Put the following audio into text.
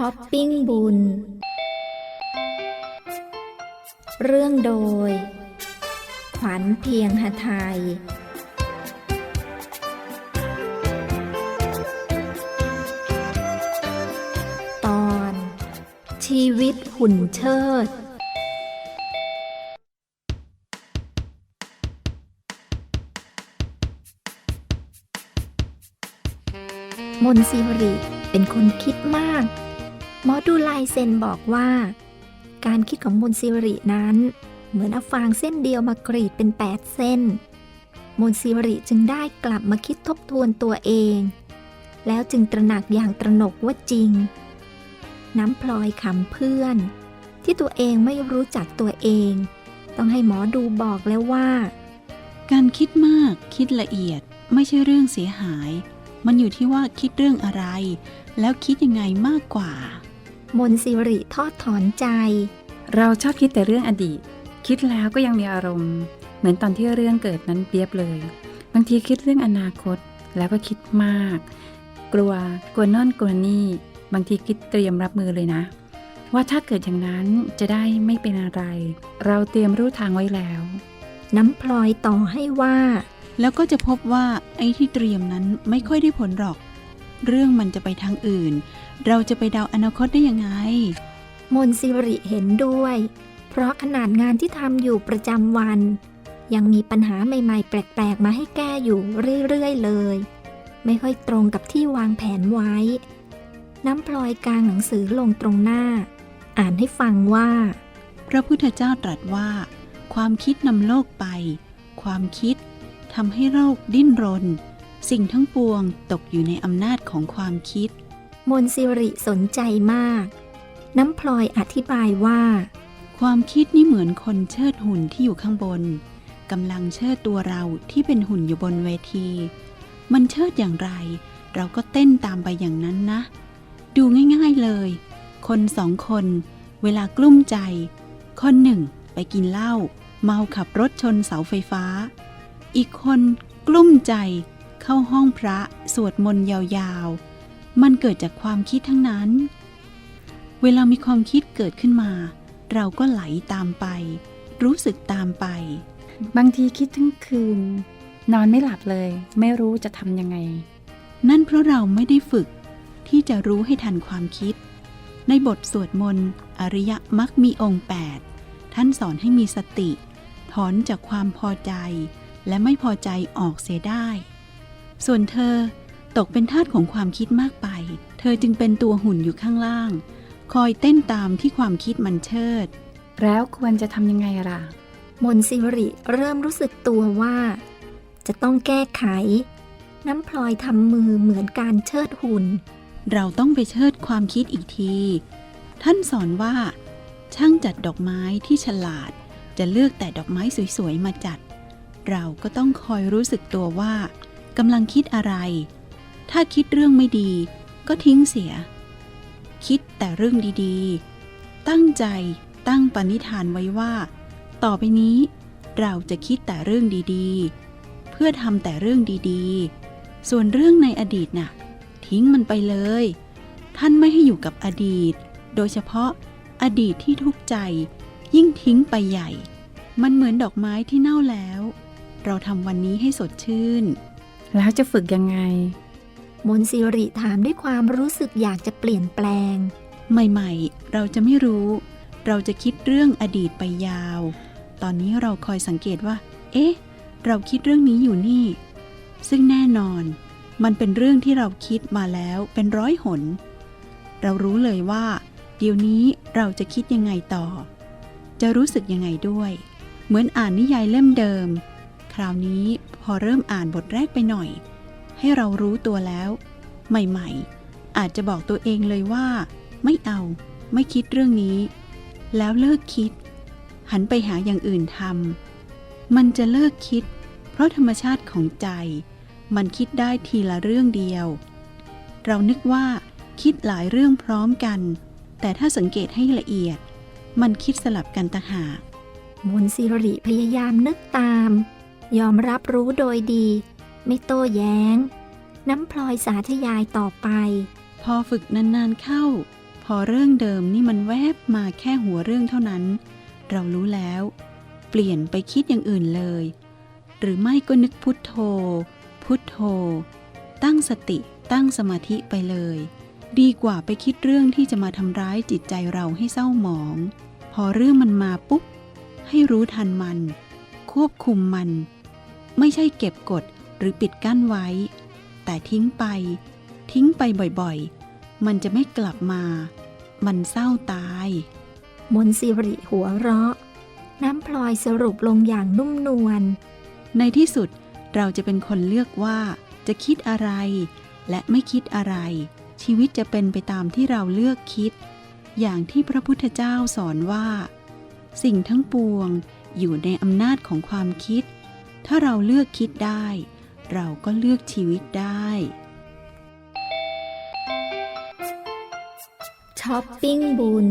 ช้อปปิ้งบุญ เรื่องโดย ขวัญเพียงหทยตอน ชีวิตหุ่นเชิดมนซิริเป็นคนคิดมาก หมอดูลายเซ็นบอกว่า การคิดของมนซิรินั้น เหมือนเอาฟางเส้นเดียวมากรีดเป็น 8 เส้น มนซิริจึงได้กลับมาคิดทบทวนตัวเอง แล้วจึงตระหนักอย่างตระหนกว่าจริง น้ำพลอยขำเพื่อน ที่ตัวเองไม่รู้จักตัวเอง ต้องให้หมอดูบอกแล้วว่า การคิดมากคิดละเอียดไม่ใช่เรื่องเสียหาย มันอยู่ที่ว่าคิดเรื่องอะไร แล้วคิดยังไงมากกว่า มนซิริทอดถอนใจ เราชอบคิดแต่เรื่องอดีต คิดแล้วก็ยังมีอารมณ์ เหมือนตอนที่เรื่องเกิดนั้นเปรียบเลย บางทีคิดเรื่องอนาคตแล้วก็คิดมาก กลัวกลัวโน่นกลัวนี่ บางทีคิดเตรียมรับมือเลยนะ ว่าถ้าเกิดอย่างนั้นจะได้ไม่เป็นอะไร เราเตรียมรู้ทางไว้แล้ว น้ำพลอยต่อให้ว่า แล้วก็จะพบว่าไอ้ที่เตรียมนั้นไม่ค่อยได้ผลหรอก เรื่องมันจะไปทางอื่น เราจะไปเดาอนาคตได้ยังไง มนซิริเห็นด้วย เพราะขนาดงานที่ทำอยู่ประจำวัน ยังมีปัญหาใหม่ ๆ แปลก ๆ มาให้แก้อยู่เรื่อย ๆ เลย ไม่ค่อยตรงกับที่วางแผนไว้ น้ำพลอยกลางหนังสือลงตรงหน้า อ่านให้ฟังว่า พระพุทธเจ้าตรัสว่า ความคิดนำโลกไป ความคิดทำให้โลกดิ้นรน สิ่งทั้งปวงตกอยู่ในอำนาจของความคิด มนซิริสนใจมาก น้ำพลอยอธิบายว่า ความคิดนี่เหมือนคนเชิดหุ่นที่อยู่ข้างบนกำลังเชิดตัวเราที่เป็นหุ่นอยู่บนเวที มันเชิดอย่างไร เราก็เต้นตามไปอย่างนั้นนะ ดูง่ายๆเลย คนสองคน เวลากลุ้มใจ คนหนึ่งไปกินเหล้าเมาขับรถชนเสาไฟฟ้า อีกคนกลุ้มใจ เข้าห้องพระสวดมนต์ยาวๆ มันเกิดจากความคิดทั้งนั้น เวลามีความคิดเกิดขึ้นมา เราก็ไหลตามไป รู้สึกตามไป บางทีคิดทั้งคืน นอนไม่หลับเลย ไม่รู้จะทำยังไง นั่นเพราะเราไม่ได้ฝึกที่จะรู้ให้ทันความคิด ในบทสวดมนต์อริยมักมีองค์ 8 ท่านสอนให้มีสติ ถอนจากความพอใจและไม่พอใจออกเสียได้ ส่วนเธอตกเป็นทาสของความคิดมากไป เธอจึงเป็นตัวหุ่นอยู่ข้างล่าง คอยเต้นตามที่ความคิดมันเชิด แล้วควรจะทำยังไงล่ะ มนซิริเริ่มรู้สึกตัวว่า จะต้องแก้ไข น้ำพลอยทำมือเหมือนการเชิดหุ่น เราต้องไปเชิดความคิดอีกที ท่านสอนว่า ช่างจัดดอกไม้ที่ฉลาด จะเลือกแต่ดอกไม้สวยๆมาจัด เราก็ต้องคอยรู้สึกตัวว่า กำลังคิดอะไร ถ้าคิดเรื่องไม่ดีก็ทิ้งเสีย คิดแต่เรื่องดีๆ ตั้งใจตั้งปณิธานไว้ว่า ต่อไปนี้เราจะคิดแต่เรื่องดีๆ เพื่อทำแต่เรื่องดีๆ ส่วนเรื่องในอดีตน่ะ ทิ้งมันไปเลย ท่านไม่ให้อยู่กับอดีต โดยเฉพาะอดีตที่ทุกข์ใจ ยิ่งทิ้งไปใหญ่ มันเหมือนดอกไม้ที่เน่าแล้ว เราทำวันนี้ให้สดชื่น แล้วจะฝึกยังไง มนซิริถามด้วยความรู้สึกอยากจะเปลี่ยนแปลง ใหม่ๆ เราจะไม่รู้ เราจะคิดเรื่องอดีตไปยาว ตอนนี้เราคอยสังเกตว่า เอ๊ะ เราคิดเรื่องนี้อยู่นี่ ซึ่งแน่นอน มันเป็นเรื่องที่เราคิดมาแล้วเป็นร้อยหน เรารู้เลยว่า เดี๋ยวนี้เราจะคิดยังไงต่อ จะรู้สึกยังไงด้วย เหมือนอ่านนิยายเล่มเดิม คราวนี้พอเริ่มอ่านบทแรกไปหน่อย ให้เรารู้ตัวแล้ว ใหม่ๆ อาจจะบอกตัวเองเลยว่า ไม่เอา ไม่คิดเรื่องนี้ แล้วเลิกคิด หันไปหาอย่างอื่นทำมันจะเลิกคิด เพราะธรรมชาติของใจ มันคิดได้ทีละเรื่องเดียว เรานึกว่าคิดหลายเรื่องพร้อมกัน แต่ถ้าสังเกตให้ละเอียด มันคิดสลับกันต่างหากมนซิริพยายามนึกตาม ยอมรับรู้โดยดี ไม่โต้แย้ง น้ำพลอยสาธยายต่อไป พอฝึกนานๆเข้าพพอเรื่องเดิมนี่มันแวบมาแค่หัวเรื่องเท่านั้น เรารู้แล้ว เปลี่ยนไปคิดอย่างอื่นเลย หรือไม่ก็นึกพุทโธ พุทโธ ตั้งสติตั้งสมาธิไปเลย ดีกว่าไปคิดเรื่องที่จะมาทำร้ายจิตใจเราให้เศร้าหมอง พอเรื่องมันมาปุ๊บให้รู้ทันมัน ควบคุมมัน ไม่ใช่เก็บกดหรือปิดกั้นไว้ แต่ทิ้งไป ทิ้งไปบ่อยๆ มันจะไม่กลับมา มันเศร้าตาย มนสิริหัวเราะ น้ำพลอยสรุปลงอย่างนุ่มนวล ในที่สุดเราจะเป็นคนเลือกว่าจะคิดอะไร และไม่คิดอะไร ชีวิตจะเป็นไปตามที่เราเลือกคิด อย่างที่พระพุทธเจ้าสอนว่า สิ่งทั้งปวงอยู่ในอำนาจของความคิด ถ้าเราเลือกคิดได้ เราก็เลือกชีวิตได้ ช้อปปิ้งบุญ